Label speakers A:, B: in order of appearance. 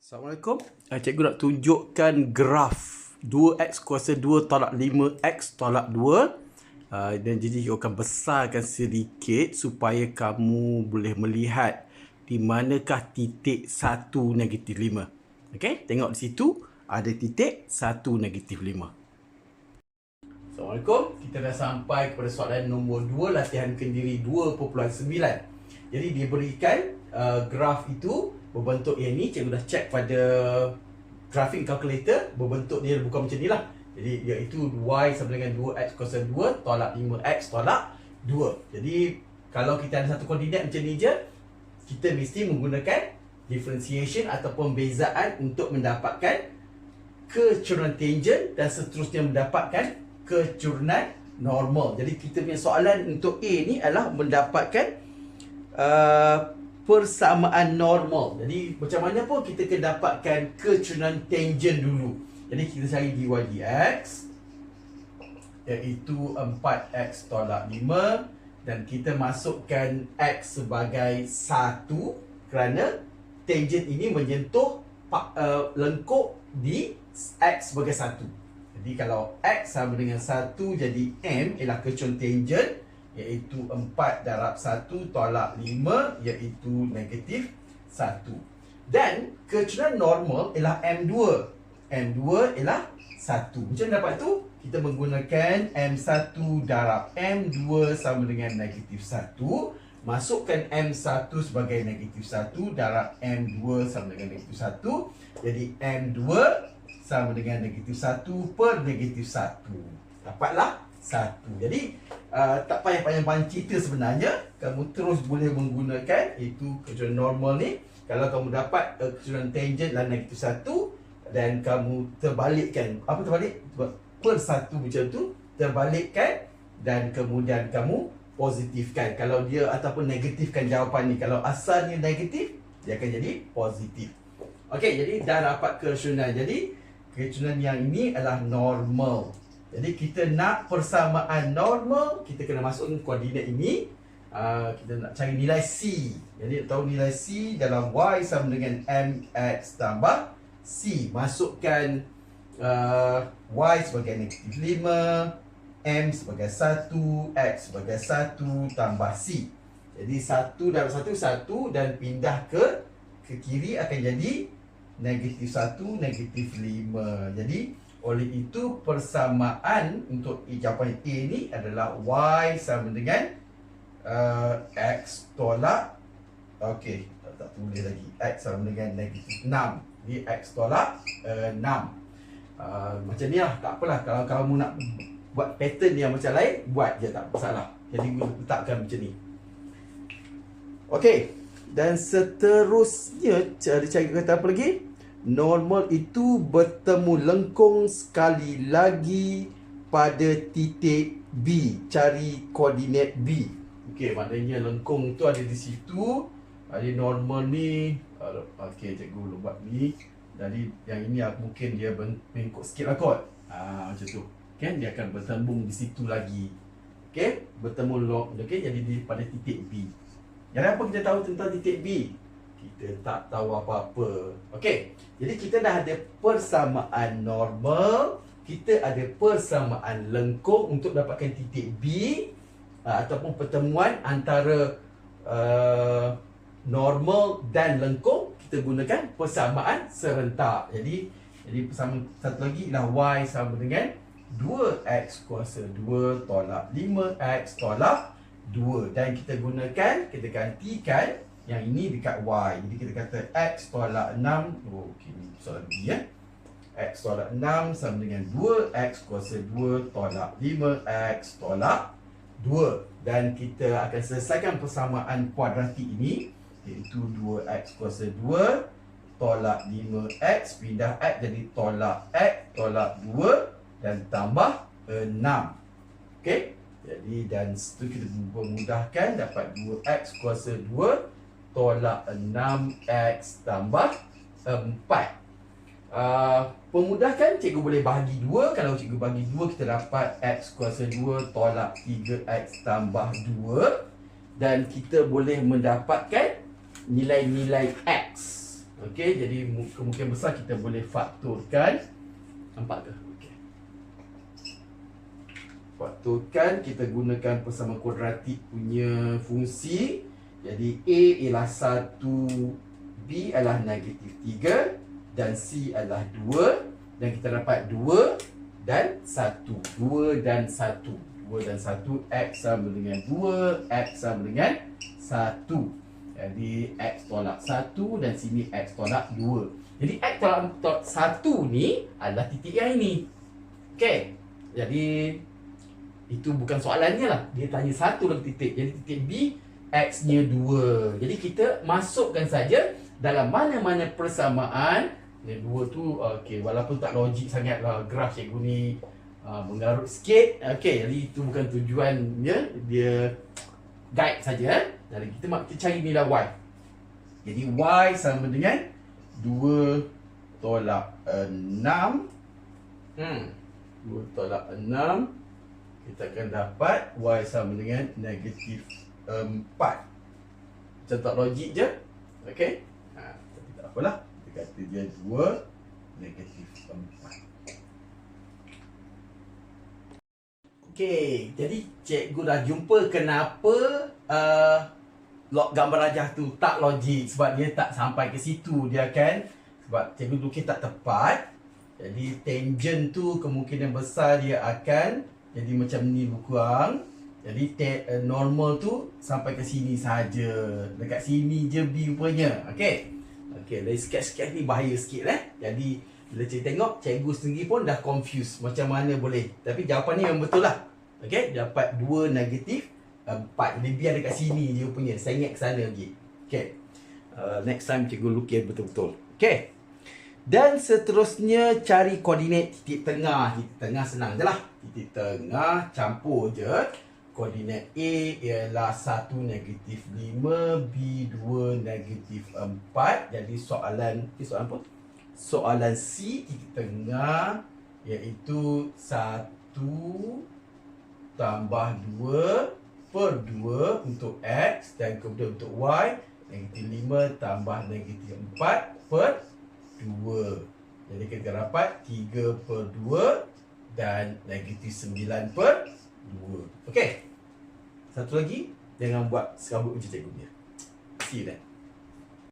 A: Assalamualaikum. Uh, cikgu nak tunjukkan graf 2x kuasa 2 tolak 5x tolak 2. Uh, dan jadi cikgu akan besarkan sedikit supaya kamu boleh melihat di manakah titik 1 negatif 5. Okey, tengok di situ ada titik 1 negatif 5. Assalamualaikum. Kita dah sampai kepada soalan nombor 2 latihan kendiri 2.9. Jadi diberikan uh, graf itu berbentuk yang ni cikgu dah check pada graphing calculator berbentuk dia bukan macam ni lah jadi iaitu y sama dengan 2x kuasa 2 tolak 5x tolak 2 jadi kalau kita ada satu koordinat macam ni je kita mesti menggunakan differentiation atau pembezaan untuk mendapatkan kecurunan tangent dan seterusnya mendapatkan kecurunan normal. Jadi kita punya soalan untuk A ni adalah mendapatkan uh, persamaan normal. Jadi macam mana pun kita kena dapatkan kecurunan tangent dulu. Jadi kita cari dy dx iaitu 4x tolak 5 dan kita masukkan x sebagai 1 kerana tangent ini menyentuh uh, lengkuk di x sebagai 1. Jadi kalau x sama dengan 1 jadi m ialah kecurunan tangent iaitu 4 darab 1 tolak 5 iaitu negatif 1. Dan kecurangan normal ialah M2. M2 ialah 1. Macam mana dapat tu? Kita menggunakan M1 darab M2 sama dengan negatif 1. Masukkan M1 sebagai negatif 1 darab M2 sama dengan negatif 1. Jadi M2 sama dengan negatif 1 per negatif 1. Dapatlah satu. Jadi uh, tak payah panjang-panjang cerita sebenarnya. Kamu terus boleh menggunakan itu kejuruan normal ni. Kalau kamu dapat uh, kejuruan tangent dan negatif satu dan kamu terbalikkan. Apa terbalik? Per satu macam tu. Terbalikkan dan kemudian kamu positifkan. Kalau dia ataupun negatifkan jawapan ni. Kalau asalnya negatif, dia akan jadi positif. Okey, jadi dah dapat kecurunan. Jadi kecurunan yang ini adalah normal. Jadi kita nak persamaan normal, kita kena masukkan koordinat ini. Uh, kita nak cari nilai C. Jadi tahu nilai C dalam Y sama dengan MX tambah C. Masukkan uh, Y sebagai negatif 5, M sebagai 1, X sebagai 1 tambah C. Jadi 1 dalam 1, 1 dan pindah ke ke kiri akan jadi negatif 1, negatif 5. Jadi oleh itu persamaan untuk jawapan A ni adalah Y sama dengan uh, X tolak Okey, tak, tak tulis lagi. X sama dengan negatif 6 Jadi X tolak uh, 6 uh, Macam ni lah, tak apalah. Kalau kamu nak buat pattern yang macam lain Buat je. Tak masalah. Jadi letakkan macam ni. Okey, dan seterusnya Ada cari kata apa lagi? Normal itu bertemu lengkung sekali lagi pada titik B. Cari koordinat B. Okey, maknanya lengkung tu ada di situ. Jadi normal ni, okey cikgu buat ni. Jadi yang ini mungkin dia bengkok sikit lah kot. Ha, macam tu. Kan dia akan bertembung di situ lagi. Okey, bertemu log. Okey, jadi di pada titik B. Yang apa kita tahu tentang titik B? Kita tak tahu apa-apa. Okey. Jadi kita dah ada persamaan normal, kita ada persamaan lengkung untuk dapatkan titik B uh, ataupun pertemuan antara uh, normal dan lengkung, kita gunakan persamaan serentak. Jadi jadi persamaan satu lagi ialah y sama dengan 2x kuasa 2 tolak 5x tolak 2 dan kita gunakan kita gantikan yang ini dekat Y. Jadi kita kata X tolak 6. Oh, okay. Ini soalan B ya. X tolak 6 sama dengan 2. X kuasa 2 tolak 5. X tolak 2. Dan kita akan selesaikan persamaan kuadratik ini. Iaitu 2X kuasa 2 tolak 5X. Pindah X jadi tolak X tolak 2. Dan tambah 6. Okey. Jadi dan itu kita memudahkan dapat 2x kuasa 2 tolak 6x tambah 4 uh, Pemudahkan cikgu boleh bahagi 2 Kalau cikgu bagi 2 kita dapat x kuasa 2 tolak 3x tambah 2 Dan kita boleh mendapatkan nilai-nilai x Ok Okey, jadi mu- kemungkinan besar kita boleh faktorkan. Nampak ke? Okey. Faktorkan kita gunakan persamaan kuadratik punya fungsi. Jadi A ialah 1, B adalah negatif 3 dan C adalah 2 dan kita dapat 2 dan 1. 2 dan 1. 2 dan 1 X sama dengan 2, X sama dengan 1. Jadi X tolak 1 dan sini X tolak 2. Jadi X tolak, tolak 1 ni adalah titik yang ini. Okey. Jadi itu bukan soalannya lah. Dia tanya satu lagi titik. Jadi titik B X-nya 2. Jadi kita masukkan saja dalam mana-mana persamaan. Yang dua tu okey walaupun tak logik sangat lah graf cikgu ni uh, mengarut sikit. Okey jadi itu bukan tujuannya. Dia guide saja eh. jadi kita mak kita cari nilai y. Jadi y sama dengan 2 tolak 6 hmm. 2 tolak 6 kita akan dapat y sama dengan negatif 4 macam tak logik je. Okey ha, tapi tak apalah. Kita kata dia 2 negatif 4 Okey, jadi cikgu dah jumpa kenapa uh, log gambar rajah tu tak logik sebab dia tak sampai ke situ dia kan? Sebab cikgu lukis tak tepat. Jadi tangent tu kemungkinan besar dia akan jadi macam ni lebih kurang jadi te- uh, normal tu sampai ke sini saja. Dekat sini je B rupanya. Okey? Okey dari sketch-sketch ni bahaya sikit eh. Jadi bila cikgu tengok cikgu sendiri pun dah confused macam mana boleh. Tapi jawapan ni yang betul lah. Okey? Dapat 2 negatif 4 jadi biar dekat sini je punya sengit ke sana lagi. Okey. Uh, next time cikgu lukis betul-betul. Okey? Dan seterusnya cari koordinat titik tengah. Titik tengah senang je lah. Titik tengah campur je koordinat A ialah 1 negatif 5 B 2 negatif 4 jadi soalan eh, soalan apa? Soalan C titik tengah iaitu 1 tambah 2 per 2 untuk X dan kemudian untuk Y negatif 5 tambah negatif 4 per 2 jadi kita dapat 3 per 2 dan negatif 9 per 2 Okey satu lagi jangan buat serabut macam cikgu punya. See you then